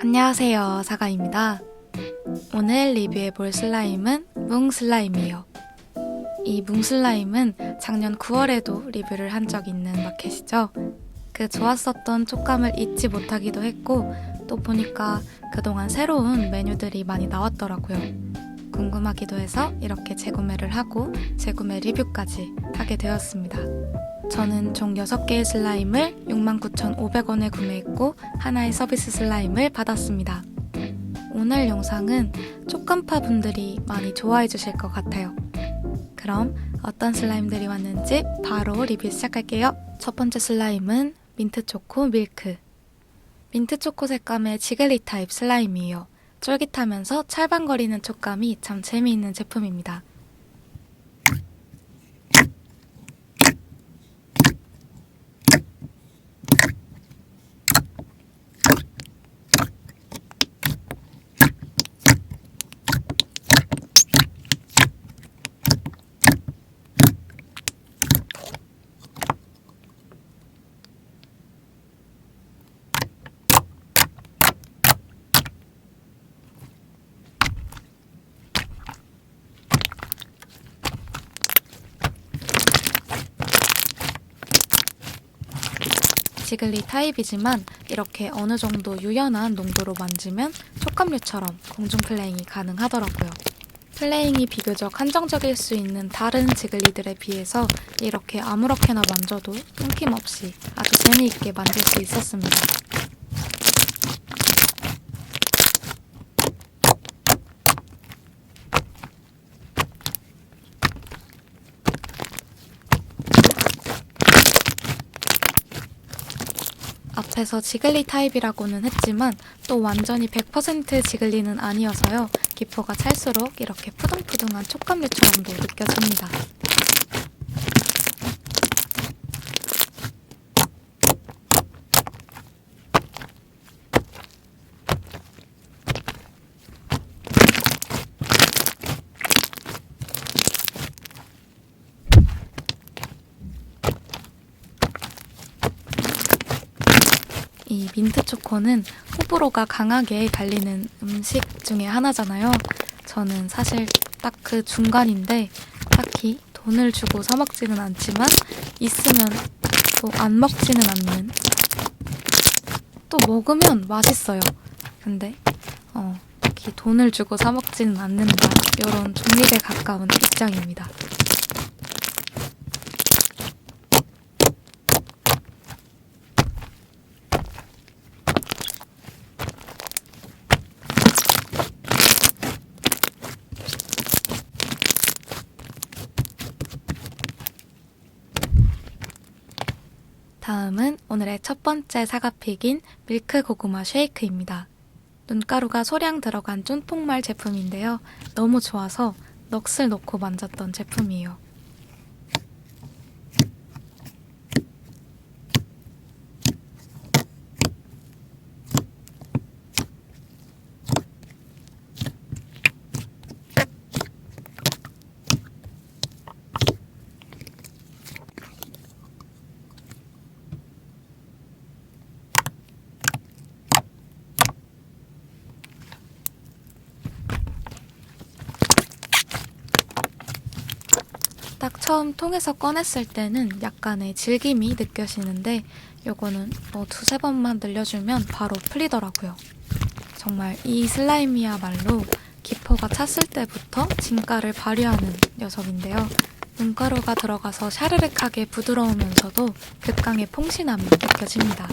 안녕하세요. 사가입니다. 오늘 리뷰해 볼 슬라임은 뭉 슬라임이에요. 이 뭉 슬라임은 작년 9월에도 리뷰를 한 적 있는 마켓이죠. 그 좋았었던 촉감을 잊지 못하기도 했고, 또 보니까 그동안 새로운 메뉴들이 많이 나왔더라고요. 궁금하기도 해서 이렇게 재구매를 하고 재구매 리뷰까지 하게 되었습니다. 저는 총 6개의 슬라임을 69,500원에 구매했고 하나의 서비스 슬라임을 받았습니다. 오늘 영상은 촉감파 분들이 많이 좋아해 주실 것 같아요. 그럼 어떤 슬라임들이 왔는지 바로 리뷰 시작할게요. 첫 번째 슬라임은 민트 초코 밀크. 민트 초코 색감의 지글리 타입 슬라임이에요. 쫄깃하면서 찰방거리는 촉감이 참 재미있는 제품입니다. 지글리 타입이지만 이렇게 어느 정도 유연한 농도로 만지면 촉감류처럼 공중 플레잉이 가능하더라고요. 플레잉이 비교적 한정적일 수 있는 다른 지글리들에 비해서 이렇게 아무렇게나 만져도 끊김없이 아주 재미있게 만질 수 있었습니다. 앞에서 지글리 타입이라고는 했지만 또 완전히 100% 지글리는 아니어서요. 기포가 찰수록 이렇게 푸둥푸둥한 촉감류처럼도 느껴집니다. 이 민트 초코는 호불호가 강하게 갈리는 음식 중에 하나잖아요. 저는 사실 딱 그 중간인데 딱히 돈을 주고 사 먹지는 않지만 있으면 또 안 먹지는 않는 또 먹으면 맛있어요. 근데 어, 딱히 돈을 주고 사 먹지는 않는다. 이런 중립에 가까운 입장입니다. 다음은 오늘의 첫 번째 사과픽인 밀크 고구마 쉐이크입니다. 눈가루가 소량 들어간 쫀폭말 제품인데요. 너무 좋아서 넋을 놓고 만졌던 제품이에요. 딱 처음 통에서 꺼냈을 때는 약간의 질김이 느껴지는데 요거는 뭐 두세 번만 늘려주면 바로 풀리더라고요. 정말 이 슬라임이야말로 기포가 찼을 때부터 진가를 발휘하는 녀석인데요. 눈가루가 들어가서 샤르륵하게 부드러우면서도 극강의 퐁신함이 느껴집니다.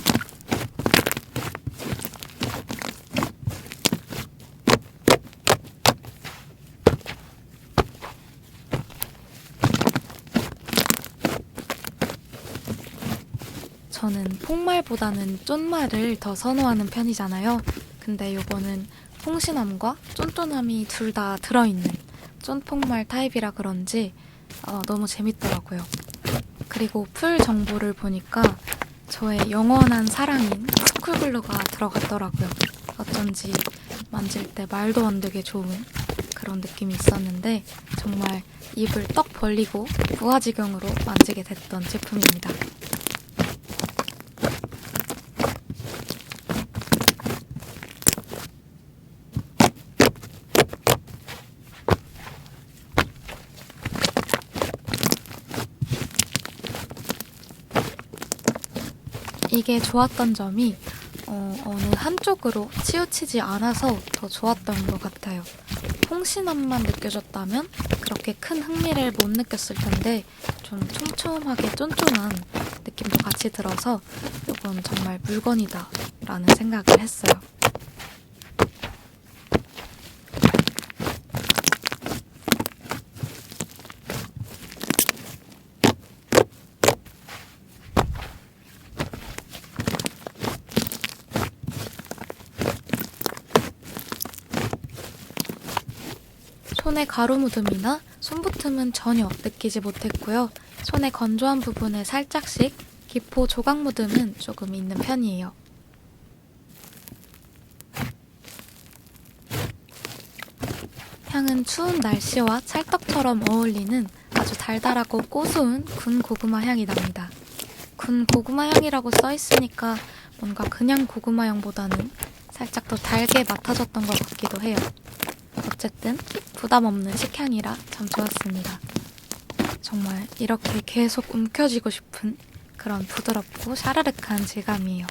저는 폭말보다는 쫀말을 더 선호하는 편이잖아요. 근데 요거는 퐁신함과 쫀쫀함이 둘 다 들어있는 쫀폭말 타입이라 그런지 어, 너무 재밌더라고요. 그리고 풀 정보를 보니까 저의 영원한 사랑인 스쿨글루가 들어갔더라고요. 어쩐지 만질 때 말도 안 되게 좋은 그런 느낌이 있었는데 정말 입을 떡 벌리고 무아지경으로 만지게 됐던 제품입니다. 이게 좋았던 점이 어, 어느 한쪽으로 치우치지 않아서 더 좋았던 것 같아요. 홍신함만 느껴졌다면 그렇게 큰 흥미를 못 느꼈을 텐데 좀 촘촘하게 쫀쫀한 느낌도 같이 들어서 이건 정말 물건이다 라는 생각을 했어요. 손에 가루 묻음이나 손붙음은 전혀 느끼지 못했고요. 손의 건조한 부분에 살짝씩 기포 조각 묻음은 조금 있는 편이에요. 향은 추운 날씨와 찰떡처럼 어울리는 아주 달달하고 고소한 군 고구마 향이 납니다. 군 고구마 향이라고 써 있으니까 뭔가 그냥 고구마 향보다는 살짝 더 달게 맡아졌던 것 같기도 해요. 어쨌든 부담 없는 식향이라 참 좋았습니다. 정말 이렇게 계속 움켜쥐고 싶은 그런 부드럽고 샤르륵한 질감이에요.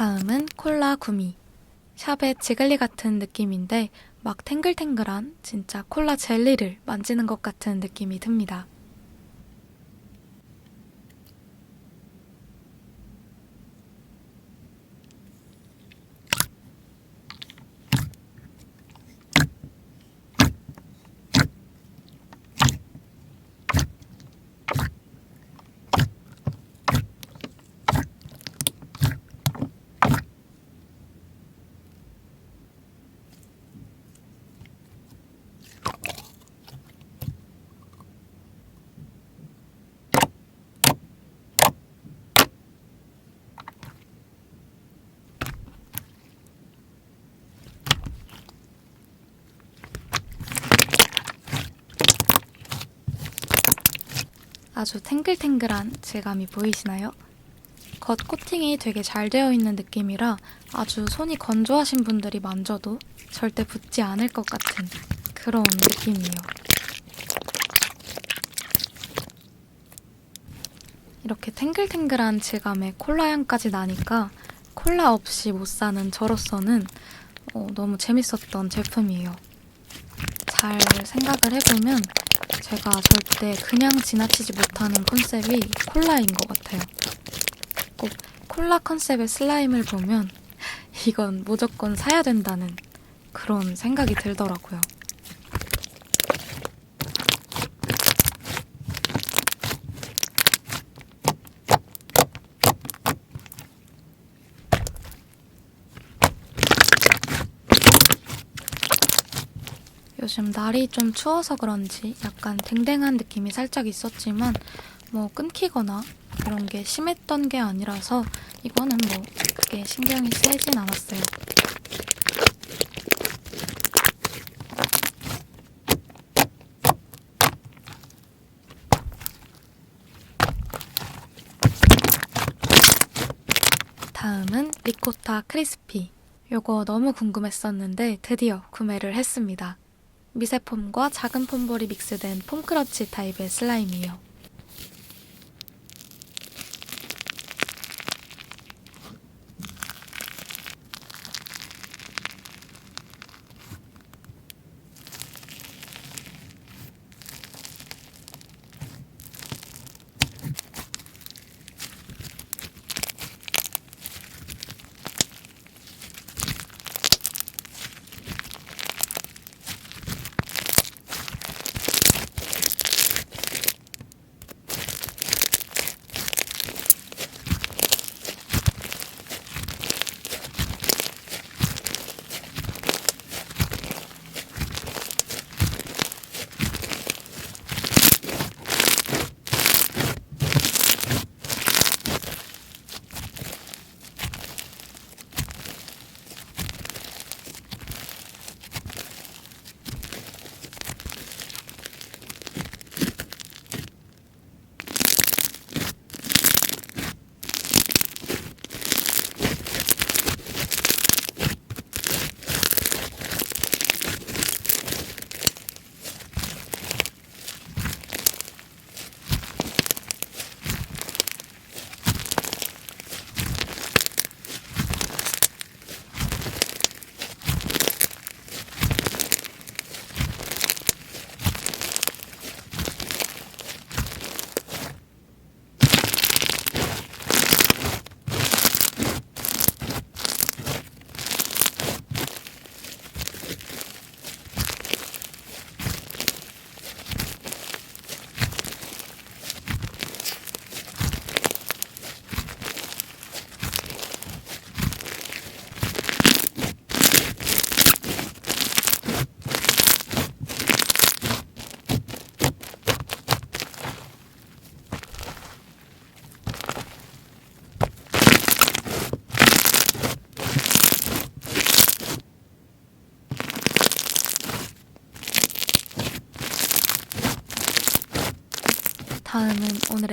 다음은 콜라 구미. 샵의 지글리 같은 느낌인데 막 탱글탱글한 진짜 콜라 젤리를 만지는 것 같은 느낌이 듭니다. 아주 탱글탱글한 질감이 보이시나요? 겉 코팅이 되게 잘 되어 있는 느낌이라 아주 손이 건조하신 분들이 만져도 절대 붙지 않을 것 같은 그런 느낌이에요. 이렇게 탱글탱글한 질감의 콜라 향까지 나니까 콜라 없이 못 사는 저로서는 어, 너무 재밌었던 제품이에요. 잘 생각을 해보면 제가 절대 그냥 지나치지 못하는 컨셉이 콜라인 것 같아요. 꼭 콜라 컨셉의 슬라임을 보면 이건 무조건 사야 된다는 그런 생각이 들더라고요. 요즘 날이 좀 추워서 그런지 약간 댕댕한 느낌이 살짝 있었지만 뭐 끊기거나 그런 게 심했던 게 아니라서 이거는 뭐 그게 신경이 쓰이진 않았어요. 다음은 리코타 크리스피. 요거 너무 궁금했었는데 드디어 구매를 했습니다. 미세폼과 작은 폼볼이 믹스된 폼크러치 타입의 슬라임이에요.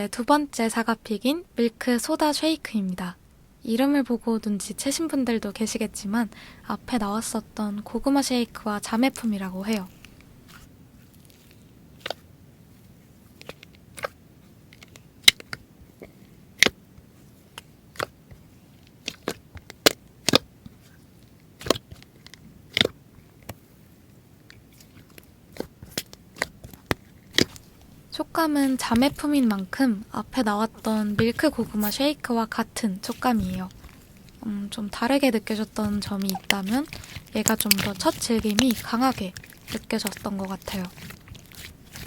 두 번째 사과픽인 밀크 소다 쉐이크입니다. 이름을 보고 눈치채신 분들도 계시겠지만 앞에 나왔었던 고구마 쉐이크와 자매품이라고 해요. 촉감은 자매품인 만큼 앞에 나왔던 밀크 고구마 쉐이크와 같은 촉감이에요. 음, 좀 다르게 느껴졌던 점이 있다면 얘가 좀 더첫 즐김이 강하게 느껴졌던 것 같아요.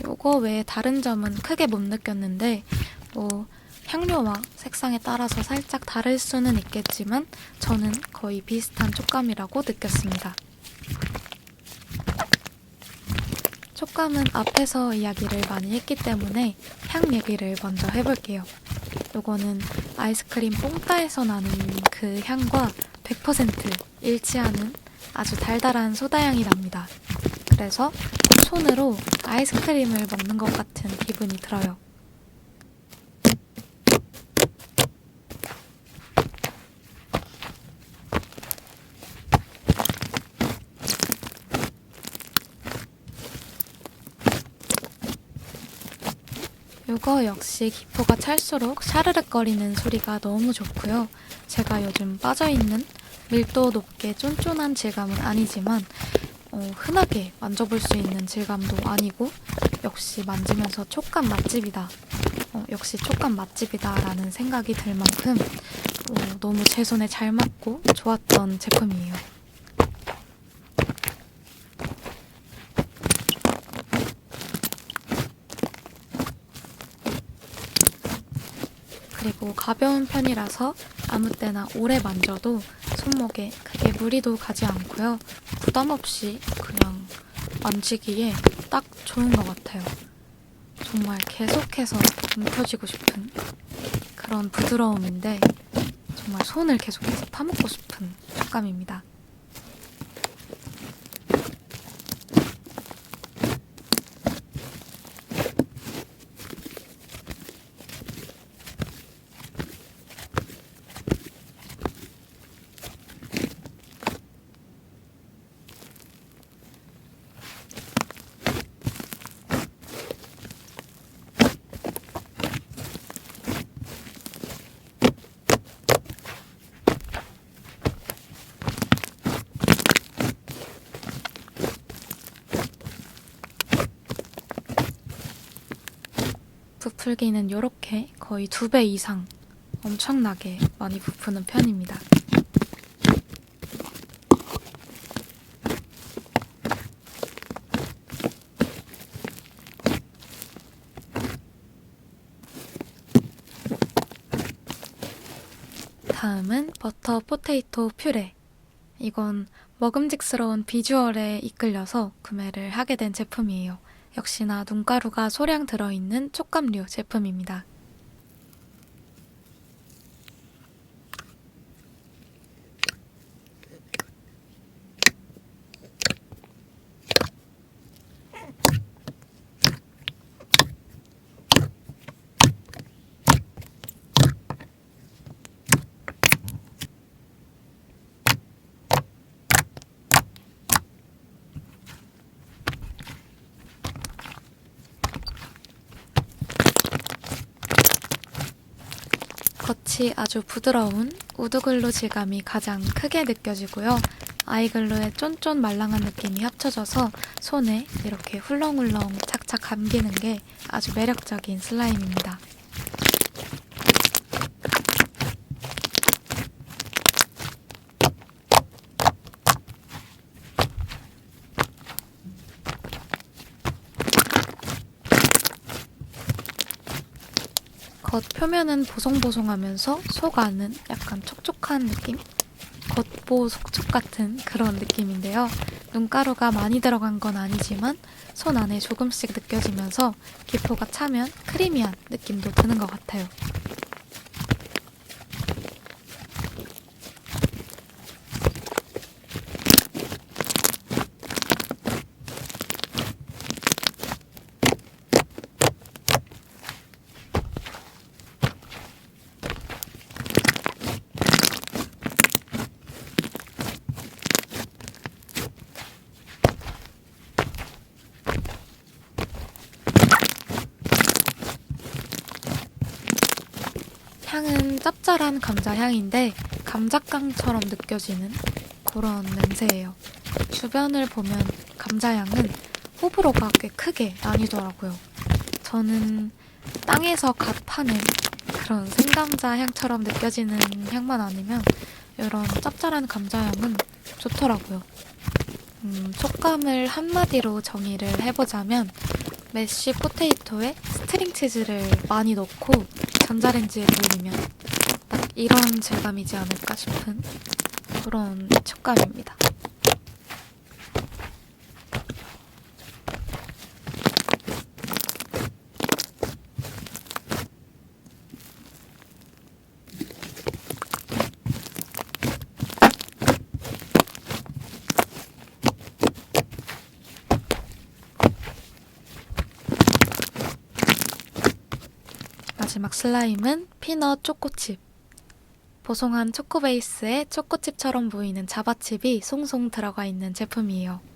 요거 외에 다른 점은 크게 못 느꼈는데 뭐 향료와 색상에 따라서 살짝 다를 수는 있겠지만 저는 거의 비슷한 촉감이라고 느꼈습니다. 촉감은 앞에서 이야기를 많이 했기 때문에 향 얘기를 먼저 해볼게요. 요거는 아이스크림 뽕따에서 나는 그 향과 100% 일치하는 아주 달달한 소다향이 납니다. 그래서 손으로 아이스크림을 먹는 것 같은 기분이 들어요. 요거 역시 기포가 찰수록 샤르륵거리는 소리가 너무 좋고요. 제가 요즘 빠져있는 밀도 높게 쫀쫀한 질감은 아니지만 어, 흔하게 만져볼 수 있는 질감도 아니고 역시 만지면서 촉감 맛집이다. 어, 역시 촉감 맛집이다 라는 생각이 들 만큼 어, 너무 제 손에 잘 맞고 좋았던 제품이에요. 그리고 가벼운 편이라서 아무 때나 오래 만져도 손목에 크게 무리도 가지 않고요. 부담 없이 그냥 만지기에 딱 좋은 것 같아요. 정말 계속해서 움켜쥐고 싶은 그런 부드러움인데 정말 손을 계속해서 파먹고 싶은 촉감입니다. 부풀기는 이렇게 거의 두 배 이상 엄청나게 많이 부푸는 편입니다. 다음은 버터 포테이토 퓨레. 이건 먹음직스러운 비주얼에 이끌려서 구매를 하게 된 제품이에요. 역시나 눈가루가 소량 들어있는 촉감류 제품입니다. 겉이 아주 부드러운 우드글루 질감이 가장 크게 느껴지고요. 아이글루의 쫀쫀 말랑한 느낌이 합쳐져서 손에 이렇게 훌렁훌렁 착착 감기는 게 아주 매력적인 슬라임입니다. 겉 표면은 보송보송하면서 속 안은 약간 촉촉한 느낌? 겉보 속촉 같은 그런 느낌인데요. 눈가루가 많이 들어간 건 아니지만 손 안에 조금씩 느껴지면서 기포가 차면 크리미한 느낌도 드는 것 같아요. 향은 짭짤한 감자 향인데 감자깡처럼 느껴지는 그런 냄새예요. 주변을 보면 감자 향은 호불호가 꽤 크게 나뉘더라고요. 저는 땅에서 갓 파는 그런 생감자 향처럼 느껴지는 향만 아니면 이런 짭짤한 감자 향은 좋더라고요. 음, 촉감을 한마디로 정의를 해보자면 메쉬 포테이토에 스트링 치즈를 많이 넣고 전자레인지에 돌리면 딱 이런 질감이지 않을까 싶은 그런 촉감입니다. 마지막 슬라임은 피넛 초코칩. 보송한 초코 베이스에 초코칩처럼 보이는 자바칩이 송송 들어가 있는 제품이에요.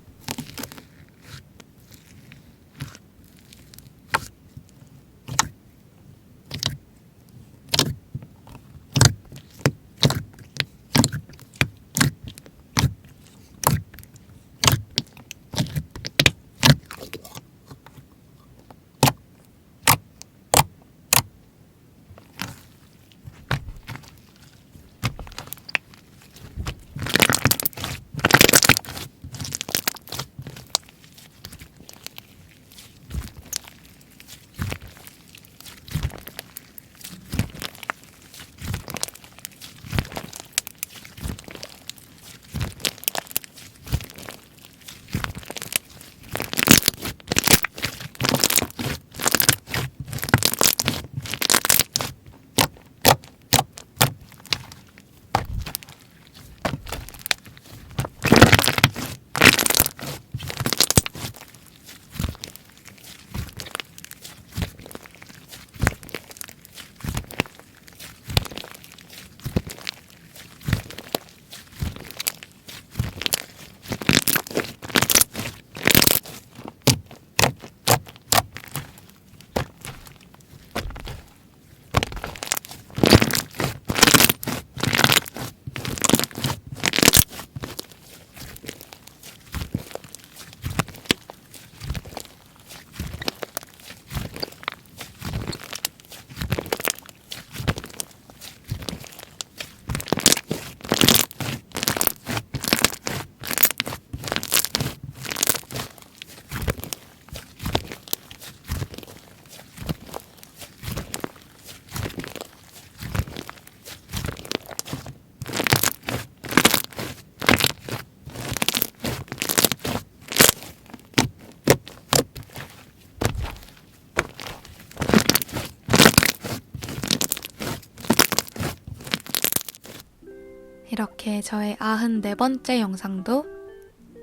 이렇게 저의 94번째 영상도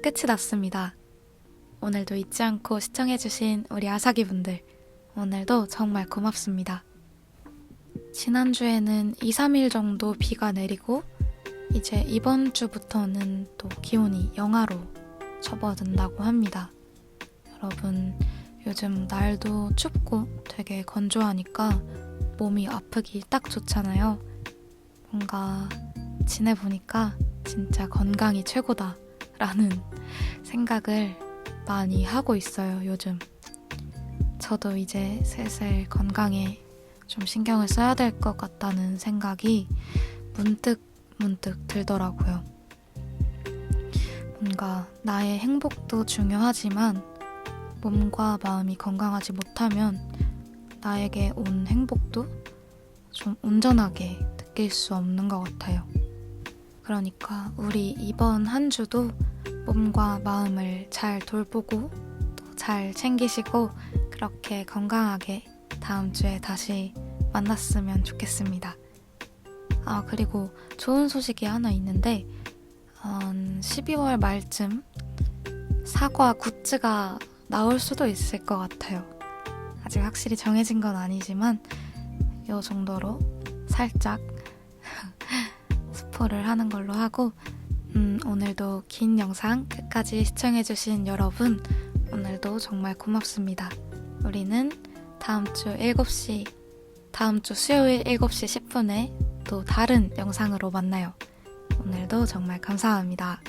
끝이 났습니다. 오늘도 잊지 않고 시청해주신 우리 아사기 분들, 오늘도 정말 고맙습니다. 지난주에는 2, 3일 정도 비가 내리고, 이제 이번 주부터는 또 기온이 영하로 접어든다고 합니다. 여러분, 요즘 날도 춥고 되게 건조하니까 몸이 아프기 딱 좋잖아요. 뭔가 지내보니까 진짜 건강이 최고다 라는 생각을 많이 하고 있어요, 요즘. 저도 이제 슬슬 건강에 좀 신경을 써야 될 것 같다는 생각이 문득 문득 들더라고요. 뭔가 나의 행복도 중요하지만 몸과 마음이 건강하지 못하면 나에게 온 행복도 좀 온전하게 느낄 수 없는 것 같아요. 그러니까 우리 이번 한 주도 몸과 마음을 잘 돌보고 또 잘 챙기시고 그렇게 건강하게 다음 주에 다시 만났으면 좋겠습니다. 아, 그리고 좋은 소식이 하나 있는데, 음, 12월 말쯤 사과 굿즈가 나올 수도 있을 것 같아요. 아직 확실히 정해진 건 아니지만, 이 정도로 살짝 스포를 하는 걸로 하고, 음, 오늘도 긴 영상 끝까지 시청해주신 여러분, 오늘도 정말 고맙습니다. 우리는 다음 주 7시 다음 주 수요일 7시 10분에 또 다른 영상으로 만나요. 오늘도 정말 감사합니다.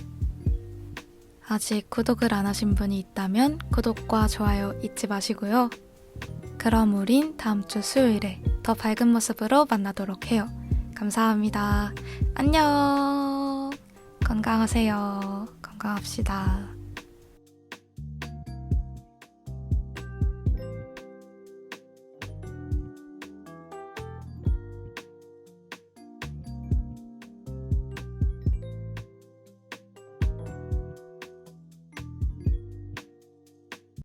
아직 구독을 안 하신 분이 있다면 구독과 좋아요 잊지 마시고요. 그럼 우린 다음 주 수요일에 더 밝은 모습으로 만나도록 해요. 감사합니다. 안녕. 건강하세요. 건강합시다.